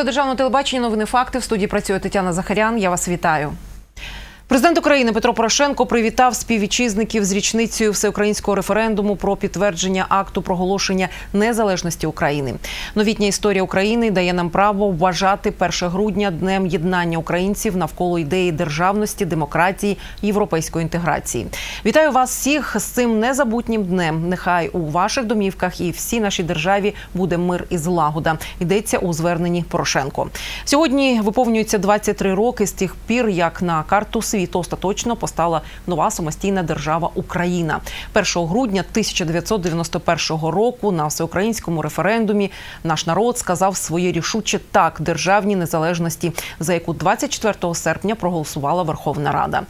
Українське державне телебачення. Новини факти в студії працює Тетяна Захарян. Я вас вітаю. Президент України Петро Порошенко привітав співвітчизників з річницею всеукраїнського референдуму про підтвердження акту проголошення незалежності України. Новітня історія України дає нам право вважати 1 грудня днем єднання українців навколо ідеї державності, демократії, європейської інтеграції. Вітаю вас всіх з цим незабутнім днем. Нехай у ваших домівках і всій нашій державі буде мир і злагода. Йдеться у зверненні Порошенко. Сьогодні виповнюється 23 роки з тих пір, як на карту світу остаточно постала нова самостійна держава Україна. 1 грудня 1991 року на всеукраїнському референдумі наш народ сказав своє рішуче так державній незалежності, за яку 24 серпня проголосувала Верховна Рада.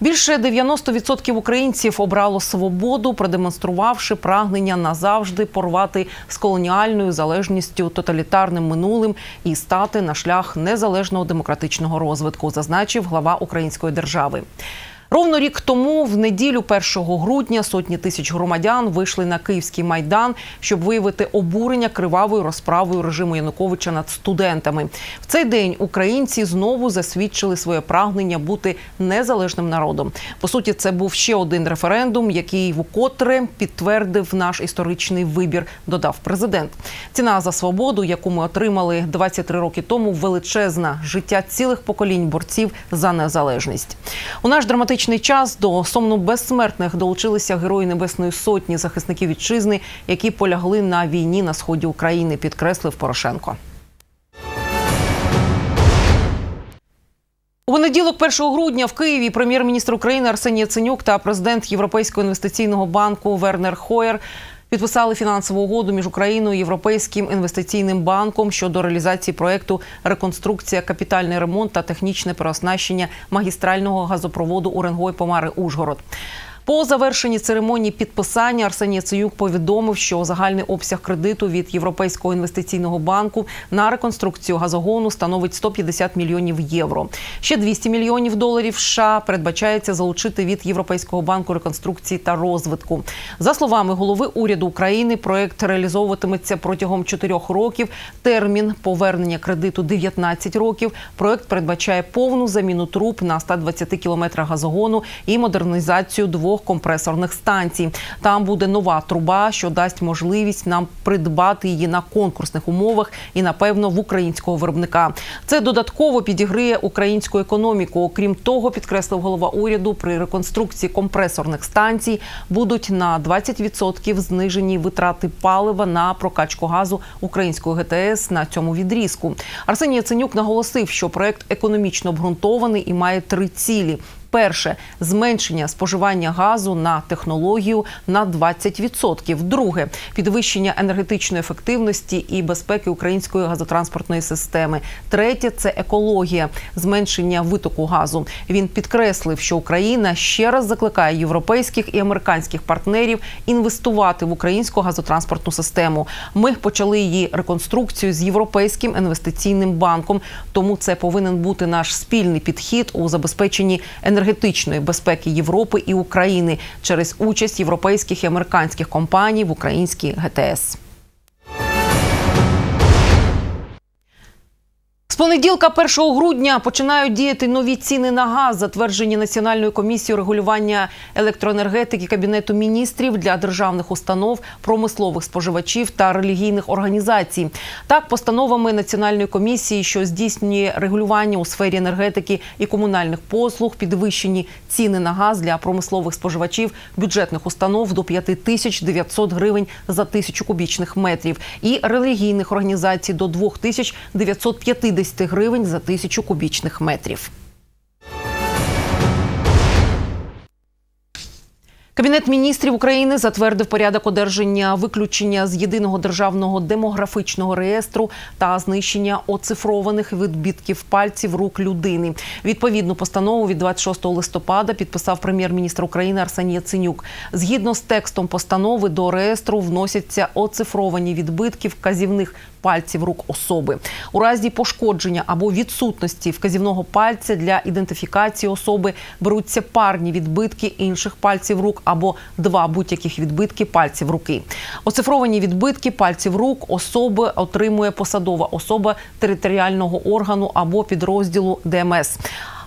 Більше 90% українців обрало свободу, продемонструвавши прагнення назавжди порвати з колоніальною залежністю тоталітарним минулим і стати на шлях незалежного демократичного розвитку, зазначив глава української держави держави. Ровно рік тому, в неділю 1 грудня, сотні тисяч громадян вийшли на київський майдан, щоб виявити обурення кривавою розправою режиму Януковича над студентами. В цей день українці знову засвідчили своє прагнення бути незалежним народом. По суті, це був ще один референдум, який вкотре підтвердив наш історичний вибір. Додав президент. Ціна за свободу, яку ми отримали 23 роки тому, величезна життя цілих поколінь борців за незалежність. У наш драматичний час до сомну безсмертних долучилися герої Небесної Сотні захисників вітчизни, які полягли на війні на сході України, підкреслив Порошенко. У понеділок, 1 грудня, в Києві прем'єр-міністр України Арсеній Яценюк та президент Європейського інвестиційного банку Вернер Хоєр підписали фінансову угоду між Україною і Європейським інвестиційним банком щодо реалізації проекту реконструкція, капітальний ремонт та технічне переоснащення магістрального газопроводу Уренгой Помари Ужгород. По завершенні церемонії підписання Арсеній Яценюк повідомив, що загальний обсяг кредиту від Європейського інвестиційного банку на реконструкцію газогону становить 150 мільйонів євро. Ще 200 мільйонів доларів США передбачається залучити від Європейського банку реконструкції та розвитку. За словами голови уряду України, проект реалізовуватиметься протягом чотирьох років. Термін повернення кредиту 19 років. Проект передбачає повну заміну труб на 120 кілометрах газогону і модернізацію двох компресорних станцій. Там буде нова труба, що дасть можливість нам придбати її на конкурсних умовах і, напевно, в українського виробника. Це додатково підігриє українську економіку. Окрім того, підкреслив голова уряду, при реконструкції компресорних станцій будуть на 20% знижені витрати палива на прокачку газу української ГТС на цьому відрізку. Арсеній Яценюк наголосив, що проект економічно обґрунтований і має три цілі. Перше зменшення споживання газу на технологію на 20%. Друге підвищення енергетичної ефективності і безпеки української газотранспортної системи. Третє це екологія, зменшення витоку газу. Він підкреслив, що Україна ще раз закликає європейських і американських партнерів інвестувати в українську газотранспортну систему. Ми почали її реконструкцію з європейським інвестиційним банком. Тому це повинен бути наш спільний підхід у забезпеченні енергетичної безпеки Європи і України через участь європейських і американських компаній в українській ГТС. Понеділка 1 грудня починають діяти нові ціни на газ, затверджені Національною комісією регулювання електроенергетики Кабінету міністрів для державних установ, промислових споживачів та релігійних організацій. Так, постановами Національної комісії, що здійснює регулювання у сфері енергетики і комунальних послуг, підвищені ціни на газ для промислових споживачів бюджетних установ до 5900 гривень за тисячу кубічних метрів, і релігійних організацій до 2950 гривень за тисячу кубічних метрів. Кабінет міністрів України затвердив порядок одержання виключення з єдиного державного демографічного реєстру та знищення оцифрованих відбитків пальців рук людини. Відповідну постанову від 26 листопада підписав прем'єр-міністр України Арсеній Яценюк. Згідно з текстом постанови до реєстру вносяться оцифровані відбитки вказівних пальців рук особи. У разі пошкодження або відсутності вказівного пальця для ідентифікації особи беруться парні відбитки інших пальців рук або два будь-яких відбитки пальців руки. Оцифровані відбитки пальців рук особи отримує посадова особа територіального органу або підрозділу ДМС.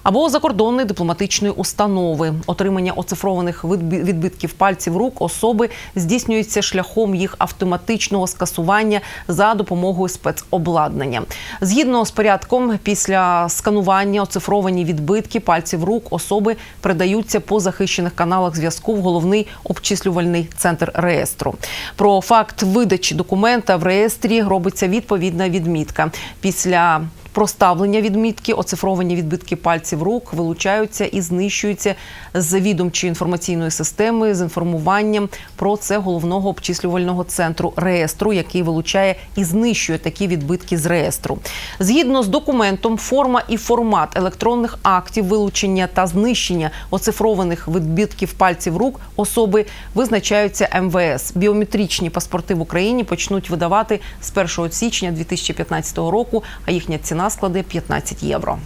Або закордонної дипломатичної установи отримання оцифрованих відбитків пальців рук особи здійснюється шляхом їх автоматичного скасування за допомогою спецобладнання. Згідно з порядком, після сканування оцифровані відбитки пальців рук особи передаються по захищених каналах зв'язку в головний обчислювальний центр реєстру. Про факт видачі документа в реєстрі робиться відповідна відмітка. Після проставлення відмітки, оцифровані відбитки пальців рук вилучаються і знищуються з відомчої інформаційної системи з інформуванням про це головного обчислювального центру реєстру, який вилучає і знищує такі відбитки з реєстру. Згідно з документом, форма і формат електронних актів вилучення та знищення оцифрованих відбитків пальців рук особи визначаються МВС. Біометричні паспорти в Україні почнуть видавати з 1 січня 2015 року, а їхня ціна складе 15 євро.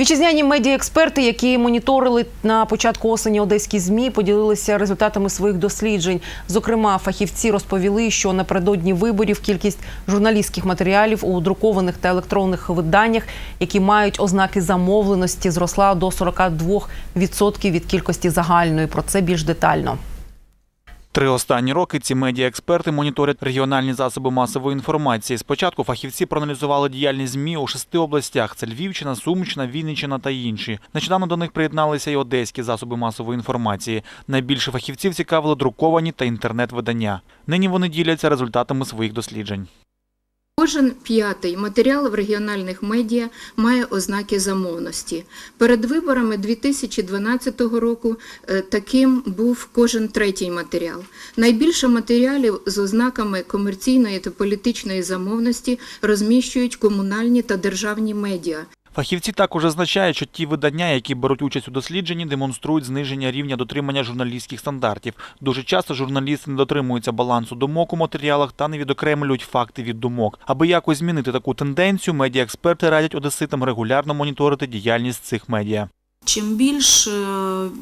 Вітчизняні медіаексперти, які моніторили на початку осені одеські змі, поділилися результатами своїх досліджень. Зокрема, фахівці розповіли, що напередодні виборів кількість журналістських матеріалів у друкованих та електронних виданнях, які мають ознаки замовленості, зросла до 42% від кількості загальної. Про це більш детально. Три останні роки ці медіаексперти моніторять регіональні засоби масової інформації. Спочатку фахівці проаналізували діяльність ЗМІ у шести областях: це Львівщина, Сумщина, Вінниччина та інші. Нещодавно до них приєдналися й одеські засоби масової інформації. Найбільше фахівців цікавили друковані та інтернет-видання. Нині вони діляться результатами своїх досліджень. Кожен п'ятий матеріал в регіональних медіа має ознаки замовності. Перед виборами 2012 року е, таким був кожен третій матеріал. Найбільше матеріалів з ознаками комерційної та політичної замовності розміщують комунальні та державні медіа. Фахівці також зазначають, що ті видання, які беруть участь у дослідженні, демонструють зниження рівня дотримання журналістських стандартів. Дуже часто журналісти не дотримуються балансу думок у матеріалах та не відокремлюють факти від думок. Аби якось змінити таку тенденцію, медіаексперти радять одеситам регулярно моніторити діяльність цих медіа. Чим більш е,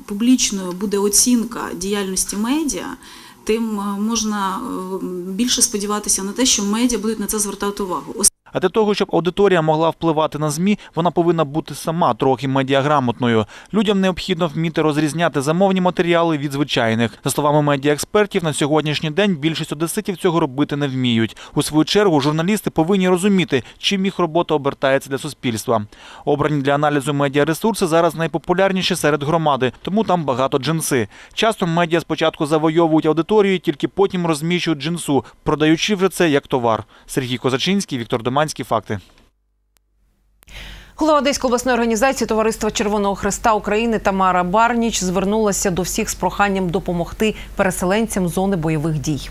публічною буде оцінка діяльності медіа, тим е, можна е, більше сподіватися на те, що медіа будуть на це звертати увагу. А для того, щоб аудиторія могла впливати на ЗМІ, вона повинна бути сама трохи медіаграмотною. Людям необхідно вміти розрізняти замовні матеріали від звичайних. За словами медіаекспертів, на сьогоднішній день більшість одеситів цього робити не вміють. У свою чергу журналісти повинні розуміти, чим їх робота обертається для суспільства. Обрані для аналізу медіаресурси зараз найпопулярніші серед громади, тому там багато джинси. Часто медіа спочатку завойовують аудиторію, тільки потім розміщують джинсу, продаючи вже це як товар. Сергій Козачинський, Віктор Доманський. Факти. Голова Одеської обласної організації Товариства Червоного Хреста України Тамара Барніч звернулася до всіх з проханням допомогти переселенцям зони бойових дій.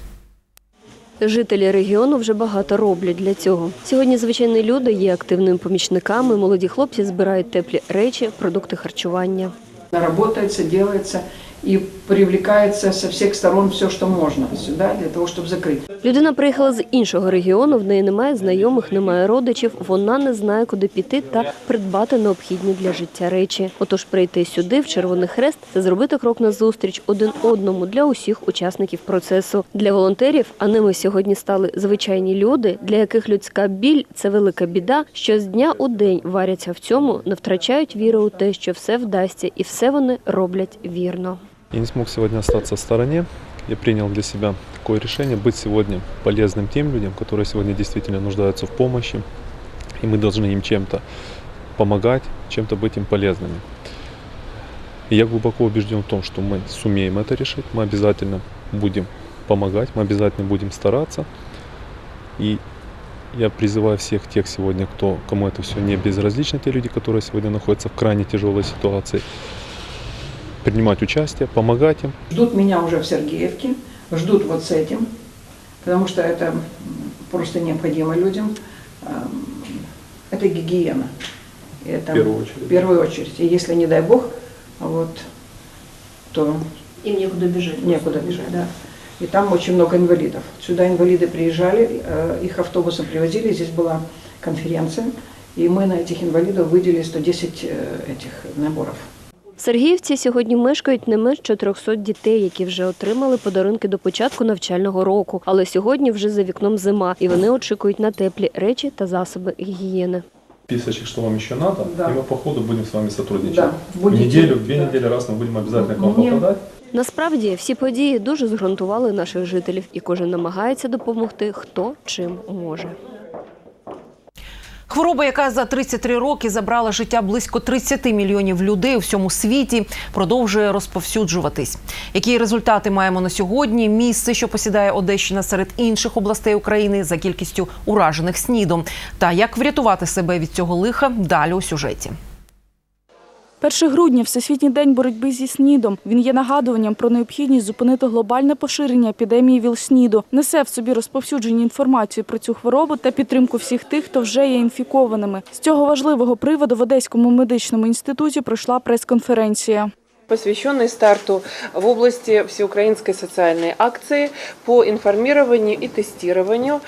Жителі регіону вже багато роблять для цього. Сьогодні звичайні люди є активними помічниками. Молоді хлопці збирають теплі речі, продукти харчування. Работается, делается и привлекается со всех сторон все, что можно сюда, для того, чтобы закрыть. Людина приїхала з іншого регіону. В неї немає знайомих, немає родичів. Вона не знає, куди піти та придбати необхідні для життя речі. Отож, прийти сюди, в Червоний Хрест, це зробити крок назустріч один одному для усіх учасників процесу. Для волонтерів, а ними сьогодні стали звичайні люди, для яких людська біль це велика біда. Що з дня у день варяться в цьому, не втрачають віри у те, що все вдасться, і все вони роблять вірно. Я не смог сегодня остаться в стороне. Я принял для себя такое решение быть сегодня полезным тем людям, которые сегодня действительно нуждаются в помощи. И мы должны им чем-то помогать, чем-то быть им полезными. И я глубоко убежден в том, что мы сумеем это решить. Мы обязательно будем помогать, мы обязательно будем стараться. И я призываю всех тех сегодня, кто, кому это все не безразлично, те люди, которые сегодня находятся в крайне тяжелой ситуации, принимать участие, помогать им. Ждут меня уже в Сергеевке, ждут вот с этим, потому что это м, просто необходимо людям. Эм, Это гигиена. И Это В первую очередь. В первую очередь. И если, не дай бог, вот, то Їм нікуди біжати. некуда бежать. Да. И там очень много инвалидов. Сюда инвалиды приезжали, э, их автобусом привозили, здесь была конференция, И мы на этих инвалидов выделили 110 э, этих наборов. В Сергіївці сьогодні мешкають не менш 400 дітей, які вже отримали подарунки до початку навчального року. Але сьогодні вже за вікном зима, і вони очікують на теплі речі та засоби гігієни. Списочек, что вам еще надо, Да. и мы по ходу будем с вами сотрудничать. Да, будете- Неделю, две недели раз мы будем обязательно к вам Мне- попадать. Насправді всі події дуже зґрунтували наших жителів, і кожен намагається допомогти, хто чим може. Хвороба, яка за 33 роки забрала життя близько 30 мільйонів людей у всьому світі, продовжує розповсюджуватись. Які результати маємо на сьогодні? Місце, що посідає Одещина серед інших областей України за кількістю уражених снідом, та як врятувати себе від цього лиха далі у сюжеті. 1 грудня Всесвітній день боротьби зі СНІДом. Він є нагадуванням про необхідність зупинити глобальне поширення епідемії ВІЛ-СНІДу, несе в собі розповсюдження інформації про цю хворобу та підтримку всіх тих, хто вже є інфікованими. З цього важливого приводу в Одеському медичному інституті пройшла прес-конференція. посвященный старту в области всеукраинской социальной акции по информированию и тестированию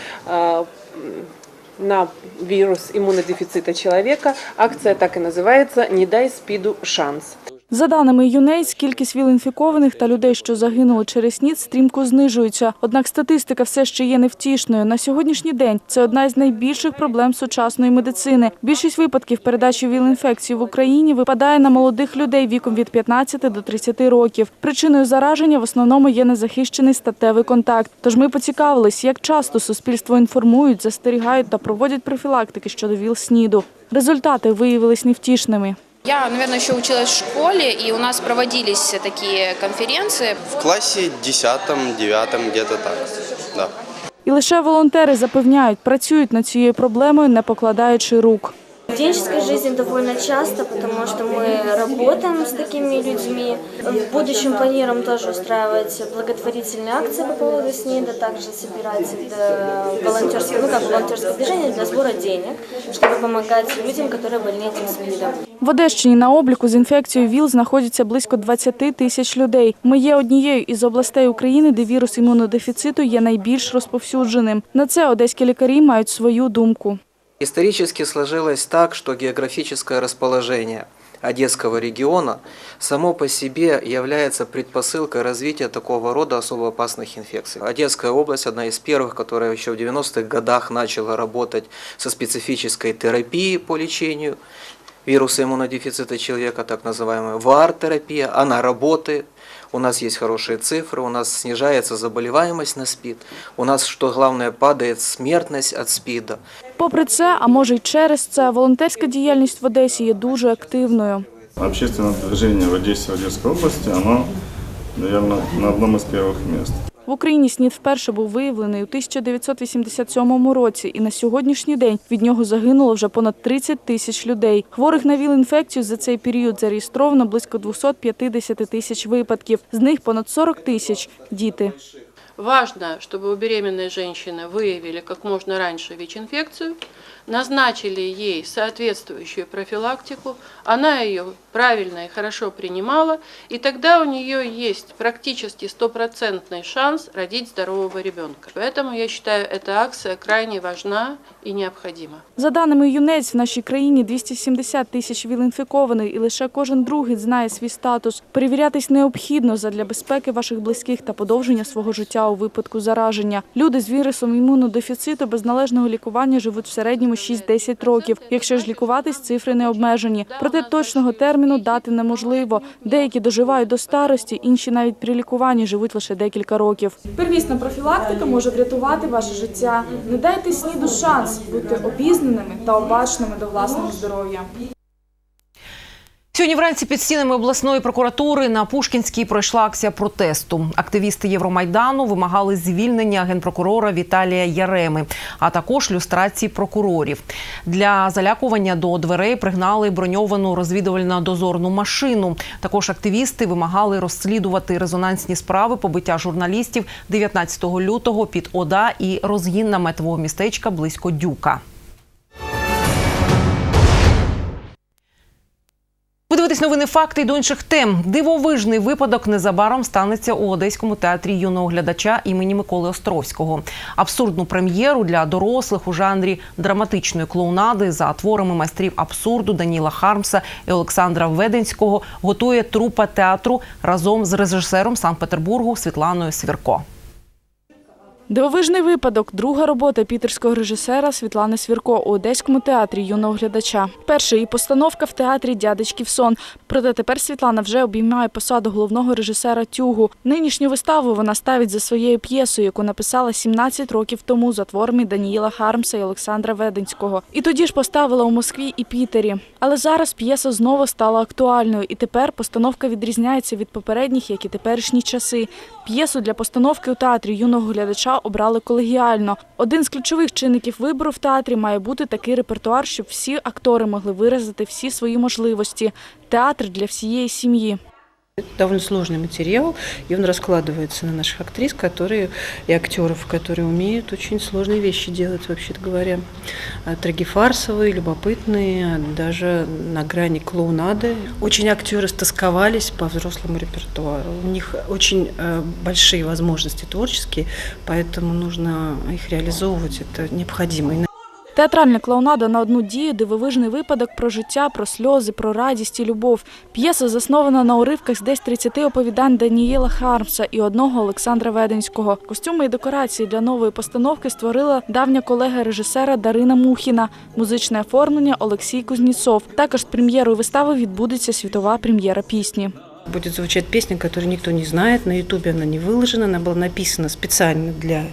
на вирус иммунодефицита человека. Акция так и называется «Не дай СПИДу шанс». За даними ЮНЕЙС, кількість ВІЛ-інфікованих та людей, що загинули через СНІД, стрімко знижується. Однак статистика все ще є невтішною. На сьогоднішній день це одна із найбільших проблем сучасної медицини. Більшість випадків передачі ВІЛ-інфекції в Україні випадає на молодих людей віком від 15 до 30 років. Причиною зараження в основному є незахищений статевий контакт. Тож ми поцікавились, як часто суспільство інформують, застерігають та проводять профілактики щодо ВІЛ-СНІДу. Результати виявились невтішними. Я, наверное, еще училась в школе, и у нас проводились такие конференции. В классе десятом, девятом, где-то так. Да. І лише волонтери запевняють, працюють над цією проблемою, не покладаючи рук Студенческая жизнь довольно часто, потому что мы работаем с такими людьми. В будущем планируем тоже устраивать благотворительные акции по поводу СНИДа, также собирать э, волонтерское, ну как волонтерское движение для сбора денег, чтобы помогать людям, которые больны этим СПИДом. В Одещині на обліку з інфекцією ВІЛ знаходяться близько 20 тисяч людей. Ми є однією із областей України, де вірус імунодефіциту є найбільш розповсюдженим. На це одеські лікарі мають свою думку. Исторически сложилось так, что географическое расположение Одесского региона само по себе является предпосылкой развития такого рода особо опасных инфекций. Одесская область одна из первых, которая еще в 90-х годах начала работать со специфической терапией по лечению вируса иммунодефицита человека, так называемая ВАР-терапия. Она работает. У нас есть хорошие цифры, у нас снижается заболеваемость на СПИД, у нас, что главное, падает смертность от СПИДа. Попри це, а може й через це, волонтерська діяльність в Одесі є дуже активною. Общественное движение в Одессе, в Одесской области, оно, наверное, на одном из первых мест. В Україні СНІД вперше був виявлений у 1987 році, і на сьогоднішній день від нього загинуло вже понад 30 тисяч людей. Хворих на ВІЛ-інфекцію за цей період зареєстровано близько 250 тисяч випадків. З них понад 40 тисяч – діти. Важно, чтобы у беременной женщины выявили как можно раньше ВИЧ-инфекцию, назначили ей соответствующую профилактику, она ее правильно и хорошо принимала, и тогда у нее есть практически стопроцентный шанс родить здорового ребенка. Поэтому я считаю, эта акция крайне важна и необходима. За даними ЮНЕЦ, в нашій країні 270 тисяч ВІЛ-інфікованих, і лише кожен другий знає свій статус. Перевірятись необхідно задля безпеки ваших близьких та подовження свого життя у випадку зараження. Люди з вірусом імунодефіциту без належного лікування живуть в середньому 6-10 років. Якщо ж лікуватись, цифри не обмежені. Проте точного терміну дати неможливо. Деякі доживають до старості, інші навіть при лікуванні живуть лише декілька років. Первісна профілактика може врятувати ваше життя. Не дайте СНІДу шанс бути обізнаними та обачними до власного здоров'я. Сьогодні вранці під стінами обласної прокуратури на Пушкінській пройшла акція протесту. Активісти Євромайдану вимагали звільнення генпрокурора Віталія Яреми, а також люстрації прокурорів. Для залякування до дверей пригнали броньовану розвідувально-дозорну машину. Також активісти вимагали розслідувати резонансні справи побиття журналістів 19 лютого під ОДА і розгін наметового містечка близько Дюка. Дивитесь новини факти й до інших тем. Дивовижний випадок незабаром станеться у Одеському театрі юного глядача імені Миколи Островського. Абсурдну прем'єру для дорослих у жанрі драматичної клоунади за творами майстрів абсурду Даніла Хармса і Олександра Веденського готує трупа театру разом з режисером Санкт-Петербургу Світланою Свірко. Дивовижний випадок. Друга робота пітерського режисера Світлани Свірко у Одеському театрі юного глядача. Перша її постановка в театрі Дядечків сон. Проте тепер Світлана вже обіймає посаду головного режисера тюгу. Нинішню виставу вона ставить за своєю п'єсою, яку написала 17 років тому за творами Даніїла Хармса і Олександра Веденського. І тоді ж поставила у Москві і Пітері. Але зараз п'єса знову стала актуальною, і тепер постановка відрізняється від попередніх, як і теперішні часи. П'єсу для постановки у театрі юного глядача обрали колегіально. Один з ключових чинників вибору в театрі має бути такий репертуар, щоб всі актори могли виразити всі свої можливості. Театр для всієї сім'ї. Это довольно сложный материал, и он раскладывается на наших актрис, которые и актеров, которые умеют очень сложные вещи делать, вообще-то говоря. А, Трагифарсовые, любопытные, даже на грани клоунады. Очень актеры стосковались по взрослому репертуару. У них очень э, большие возможности творческие, поэтому нужно их реализовывать, это необходимо. Театральна клоунада на одну дію, дивовижний випадок про життя, про сльози, про радість і любов. П'єса заснована на уривках з десь 30 оповідань Даніїла Хармса і одного Олександра Веденського. Костюми і декорації для нової постановки створила давня колега режисера Дарина Мухіна, музичне оформлення Олексій Кузніцов. Також з прем'єрою вистави відбудеться світова прем'єра пісні. Будет звучать песня, которую никто не знает. На Ютубе она не выложена. Она была написана специально для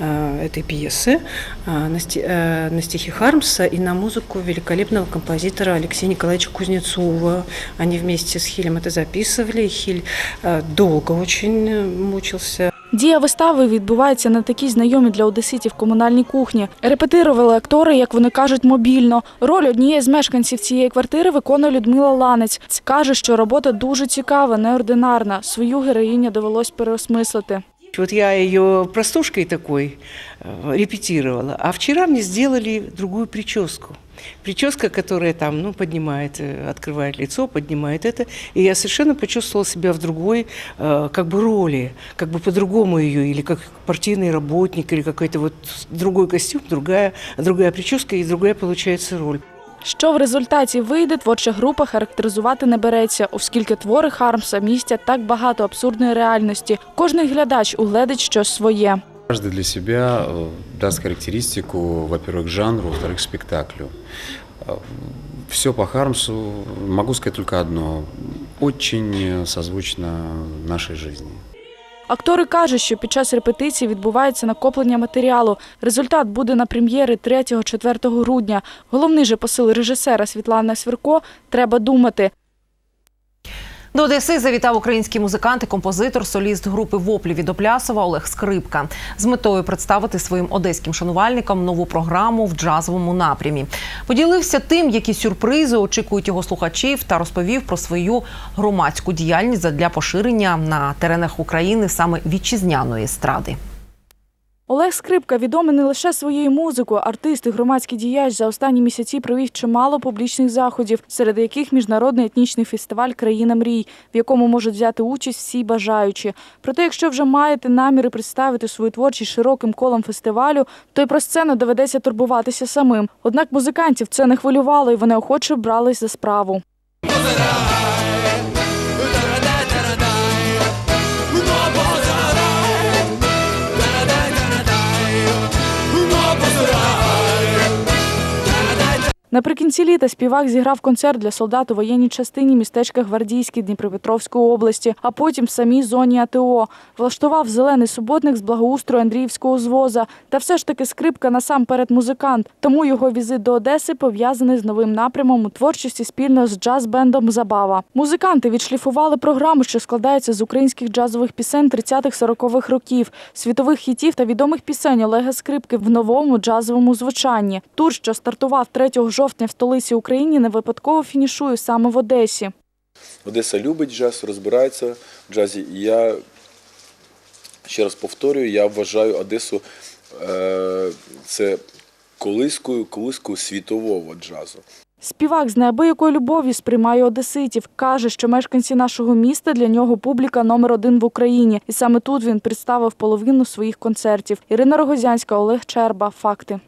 э, этой пьесы э, на, сти- э, на стихи Хармса и на музыку великолепного композитора Алексея Николаевича Кузнецова. Они вместе с Хилем это записывали. Хиль э, долго очень э, мучился. Дія вистави відбувається на такій знайомій для одеситів комунальній кухні. Репетирували актори, як вони кажуть, мобільно. Роль однієї з мешканців цієї квартири виконує Людмила Ланець. Каже, що робота дуже цікава, неординарна. Свою героїню довелось переосмислити. Вот я ее простушкой такой э, репетировала, а вчера мне сделали другую прическу. Прическа, которая там, ну, поднимает, э, открывает лицо, поднимает это. И я совершенно почувствовала себя в другой, э, как бы, роли, как бы по-другому ее, или как партийный работник, или какой-то вот другой костюм, другая, другая прическа и другая получается роль. Що в результаті вийде, творча група характеризувати не береться, оскільки твори Хармса містять так багато абсурдної реальності. Кожний глядач угледить щось своє. Каждый для себя э, даст характеристику, во-первых, жанру, во-вторых, спектаклю. Все по Хармсу, могу сказать только одно, очень э, созвучно нашей жизни. Актори кажуть, що під час репетиції відбувається накоплення матеріалу. Результат буде на прем'єри 3-4 грудня. Головний же посил режисера Світлани Свірко треба думати. До Одеси завітав український музикант і композитор, соліст групи Воплі від Оплясова Олег Скрипка з метою представити своїм одеським шанувальникам нову програму в джазовому напрямі. Поділився тим, які сюрпризи очікують його слухачів, та розповів про свою громадську діяльність для поширення на теренах України саме вітчизняної естради. Олег Скрипка відомий не лише своєю музикою, артист і громадський діяч за останні місяці провів чимало публічних заходів, серед яких міжнародний етнічний фестиваль Країна мрій, в якому можуть взяти участь всі бажаючі. Проте, якщо вже маєте наміри представити свою творчість широким колом фестивалю, то й про сцену доведеться турбуватися самим. Однак музикантів це не хвилювало, і вони охоче брались за справу. Наприкінці літа співак зіграв концерт для солдат у воєнній частині містечка Гвардійське Дніпропетровської області, а потім в самій зоні АТО. Влаштував зелений суботник з благоустрою Андріївського звоза. Та все ж таки скрипка насамперед музикант. Тому його візит до Одеси пов'язаний з новим напрямом у творчості спільно з джаз-бендом Забава. Музиканти відшліфували програму, що складається з українських джазових пісень 30-40-х років, світових хітів та відомих пісень Олега Скрипки в новому джазовому звучанні. Тур, що стартував 3 жовтня в столиці України, не випадково фінішує саме в Одесі. Одеса любить джаз, розбирається в джазі. І я ще раз повторюю, я вважаю Одесу е, це колискою, колискою світового джазу. Співак з неабиякою любов'ю сприймає одеситів. Каже, що мешканці нашого міста для нього публіка номер один в Україні. І саме тут він представив половину своїх концертів. Ірина Рогозянська, Олег Черба. Факти.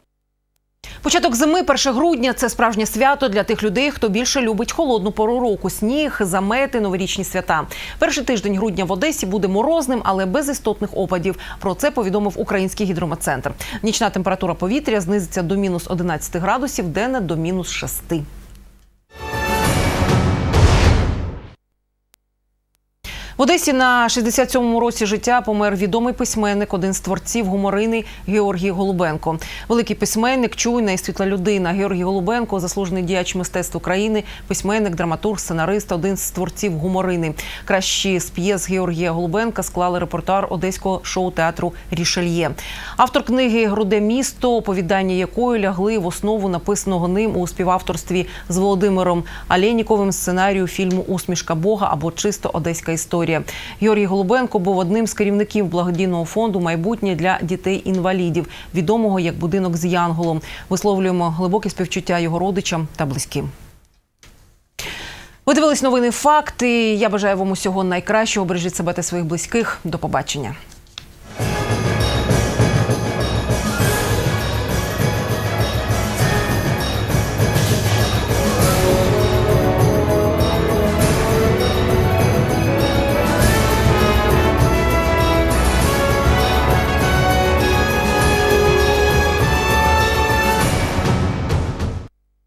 Початок зими, 1 грудня це справжнє свято для тих людей, хто більше любить холодну пору року, сніг, замети, новорічні свята. Перший тиждень грудня в Одесі буде морозним, але без істотних опадів. Про це повідомив український гідрометцентр. Нічна температура повітря знизиться до мінус 11 градусів, денна до мінус 6. Одесі на 67-му році життя помер відомий письменник, один з творців гуморини Георгій Голубенко. Великий письменник, чуйна і світла людина. Георгій Голубенко, заслужений діяч мистецтв України, письменник, драматург, сценарист, один з творців гуморини. Кращі з п'єс Георгія Голубенка склали репортер одеського шоу-театру Рішельє. Автор книги Груде місто, оповідання якої лягли в основу написаного ним у співавторстві з Володимиром Аленіковим сценарію фільму Усмішка Бога або чисто одеська історія. Георгій Голубенко був одним з керівників благодійного фонду майбутнє для дітей-інвалідів, відомого як будинок з Янголом. Висловлюємо глибоке співчуття його родичам та близьким. Ви дивились новини факти. Я бажаю вам усього найкращого. Бережіть себе та своїх близьких. До побачення.